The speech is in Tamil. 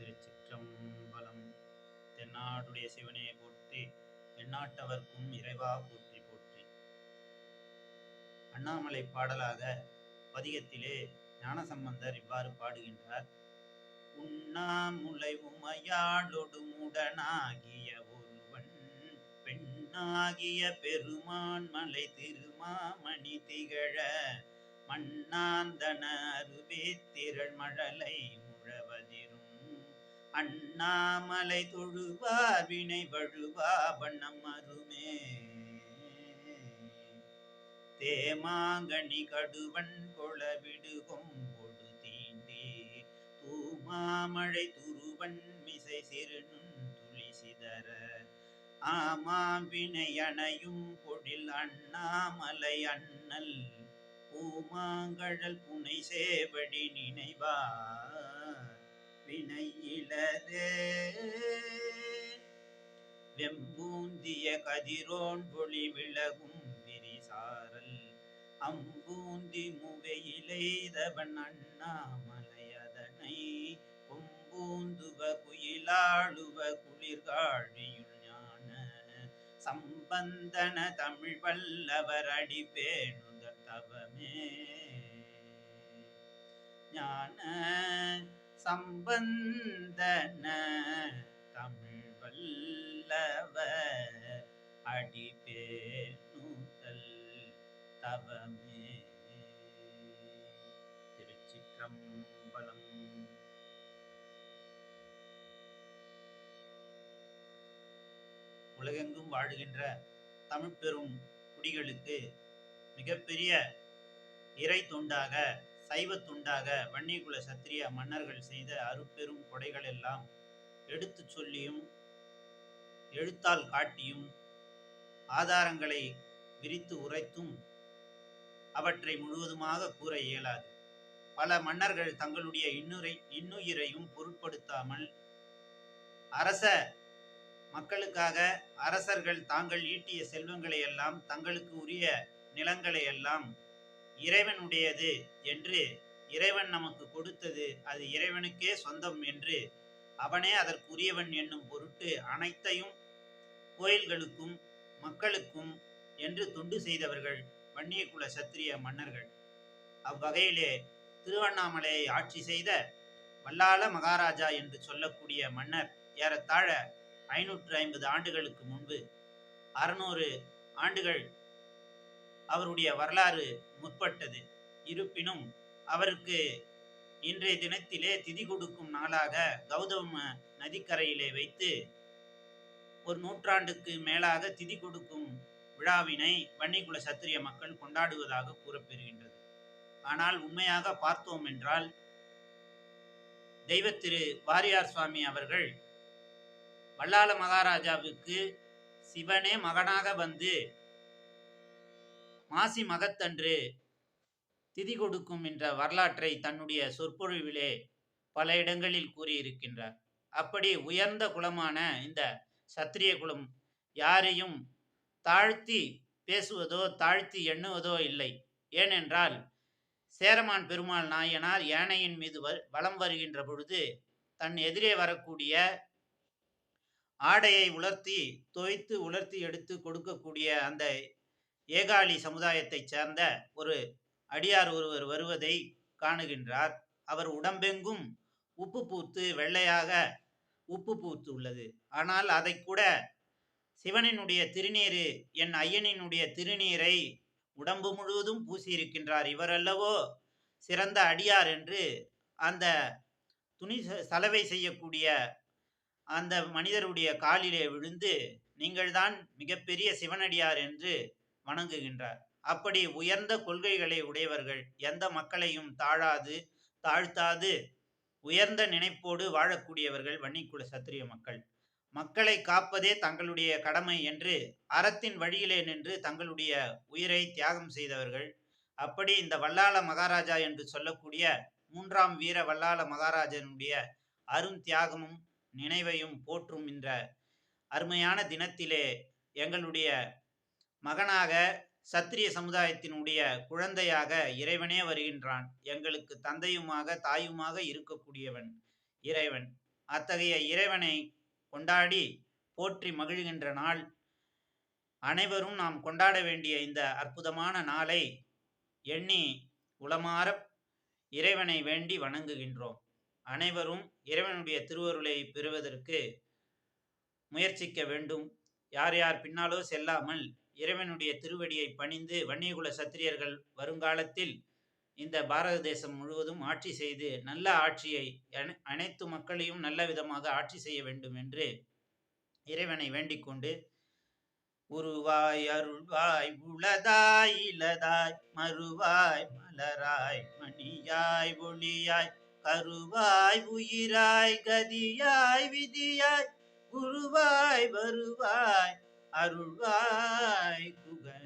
திருச்சிற்றம்பலம் தென்னாடுடைய சிவனே போற்றி எண்ணாட்டவர்க்கும் இறைவா போற்றி போற்றி. அண்ணாமலை பாடலாக பதிகத்திலே ஞானசம்பந்தர் இவ்வாறு பாடுகின்றார். உண்ணாமுலை உமையாளொடு முடனாகிய ஒருவன் பெண்ணாகிய பெருமான் மலை திருமாமணி திகழ மண்ணாந்தன அருவே திரள் மழலை அண்ணாமலை தொழுவார் வினை வழுவா வண்ணம் அருமே தேமாங்கனி கடுவன் கொள விடுகும் கொம்பொடு தீண்டி. தூமாமழை துருவன் மிசை சிறுநுண் துளி சிதற. ஆமா வினையணையும் பொழில் அண்ணாமலை அண்ணல். பூமாங்கழல் புனை சேவடி நினைவா. வினையிலதே வெம்பூந்திய கதிரோன் பொழி விலகும் விரிசாரல் அம்பூந்தி முகையிலைதவன் அண்ணாமலையதனை கொம்பூந்துவ குயிலாளுவ குளிர்காழியுள் ஞான. சம்பந்தன தமிழ் வல்லவர் அடி பேணுத தவமே. ஞான. சம்பந்தன தமிழ் வல்லவ அடி பேணுதல் தவமே. திருச்சிற்றம்பலம். உலகெங்கும் வாழுகின்ற தமிழ் பெரும் குடிகளுக்கு மிகப்பெரிய இறை தொண்டாக சைவத்துண்டாக வன்னியகுல சத்திரிய மன்னர்கள் செய்த அருப்பெரும் கொடைகளெல்லாம் எடுத்துச் எடுத்து சொல்லியும் எழுத்தால் காட்டியும் ஆதாரங்களை விரித்து உரைத்தும் அவற்றை முழுவதுமாக கூற இயலாது. பல மன்னர்கள் தங்களுடைய இன்னுரை இன்னுயிரையும் பொருட்படுத்தாமல் அரச மக்களுக்காக அரசர்கள் தாங்கள் ஈட்டிய செல்வங்களை எல்லாம் தங்களுக்கு உரிய நிலங்களை எல்லாம் இறைவனுடையது என்று இறைவன் நமக்கு கொடுத்தது அது இறைவனுக்கே சொந்தம் என்று அவனே அதற்குரியவன் என்னும் பொருட்டு அனைத்தையும் கோயில்களுக்கும் மக்களுக்கும் என்று தொண்டு செய்தவர்கள் வன்னியகுல சத்திரிய மன்னர்கள். அவ்வகையிலே திருவண்ணாமலையை ஆட்சி செய்த வல்லாள மகாராஜா என்று சொல்லக்கூடிய மன்னர் ஏறத்தாழ ஐநூற்று ஐம்பது ஆண்டுகளுக்கு முன்பு அறுநூறு ஆண்டுகள் அவருடைய வரலாறு முற்பட்டது. இருப்பினும் அவருக்கு இன்றைய தினத்திலே திதி கொடுக்கும் நாளாக கௌதம நதிக்கரையிலே வைத்து ஒரு நூற்றாண்டுக்கு மேலாக திதி கொடுக்கும் விழாவினை வன்னிக்குல சத்திரிய மக்கள் கொண்டாடுவதாக கூறப்பெறுகின்றது. ஆனால் உண்மையாக பார்த்தோம் என்றால் தெய்வத்திரு வாரியார் சுவாமி அவர்கள் வல்லாள மகாராஜாவுக்கு சிவனே மகனாக வந்து மாசி மகத்தன்று திதி கொடுக்கும் என்ற வரலாற்றை தன்னுடைய சொற்பொழிவிலே பல இடங்களில் கூறியிருக்கின்றார். அப்படி உயர்ந்த குலமான இந்த சத்திரிய குலம் யாரையும் தாழ்த்தி பேசுவதோ தாழ்த்தி எண்ணுவதோ இல்லை. ஏனென்றால் சேரமான் பெருமாள் நாயனார் யானையின் மீது வலம் வருகின்ற பொழுது தன் எதிரே வரக்கூடிய ஆடையை உலர்த்தி தோய்த்து உலர்த்தி எடுத்து கொடுக்கக்கூடிய அந்த ஏகாலி சமுதாயத்தைச் சேர்ந்த ஒரு அடியார் ஒருவர் வருவதை காணுகின்றார். அவர் உடம்பெங்கும் உப்பு பூத்து வெள்ளையாக உப்பு பூத்து உள்ளது ஆனால் அதை கூட சிவனினுடைய திருநீரு என் ஐயனினுடைய திருநீரை உடம்பு முழுவதும் பூசியிருக்கின்றார். இவரல்லவோ சிறந்த அடியார் என்று அந்த துணி சலவை செய்யக்கூடிய அந்த மனிதருடைய காலிலே விழுந்து நீங்கள்தான் மிகப்பெரிய சிவனடியார் என்று வணங்குகின்றார். அப்படி உயர்ந்த கொள்கைகளை உடையவர்கள் எந்த மக்களையும் தாழாது தாழ்த்தாது உயர்ந்த நினைப்போடு வாழக்கூடியவர்கள் வன்னிக்குல சத்திரிய மக்கள். மக்களை காப்பதே தங்களுடைய கடமை என்று அறத்தின் வழியிலே நின்று தங்களுடைய உயிரை தியாகம் செய்தவர்கள் அப்படி இந்த வல்லாள மகாராஜா என்று சொல்லக்கூடிய மூன்றாம் வீர வல்லாள மகாராஜனுடைய அரும் தியாகமும் நினைவையும் போற்றும் என்ற அருமையான தினத்திலே எங்களுடைய மகனாக சத்திரிய சமுதாயத்தினுடைய குழந்தையாக இறைவனே வருகின்றான். எங்களுக்கு தந்தையுமாக தாயுமாக இருக்கக்கூடியவன் இறைவன். அத்தகைய இறைவனை கொண்டாடி போற்றி மகிழ்கின்ற நாள். அனைவரும் நாம் கொண்டாட வேண்டிய இந்த அற்புதமான நாளை எண்ணி உளமாற இறைவனை வேண்டி வணங்குகின்றோம். அனைவரும் இறைவனுடைய திருவருளை பெறுவதற்கு முயற்சிக்க வேண்டும். யார் யார் பின்னாலோ செல்லாமல் இறைவனுடைய திருவடியை பணிந்து வன்னியகுல சத்திரியர்கள் வருங்காலத்தில் இந்த பாரத தேசம் முழுவதும் ஆட்சி செய்து நல்ல ஆட்சியை அனை- அனைத்து மக்களையும் நல்ல விதமாக ஆட்சி செய்ய வேண்டும் என்று இறைவனை வேண்டிக் கொண்டு உருவாய் அருள்வாய் உளதாய் இலதாய் மறுவாய் மலராய் மணியாய் ஒளியாய் கருவாய் உயிராய் கதியாய் விதியாய் குருவாய் வருவாய் அருள்வாய் குகனே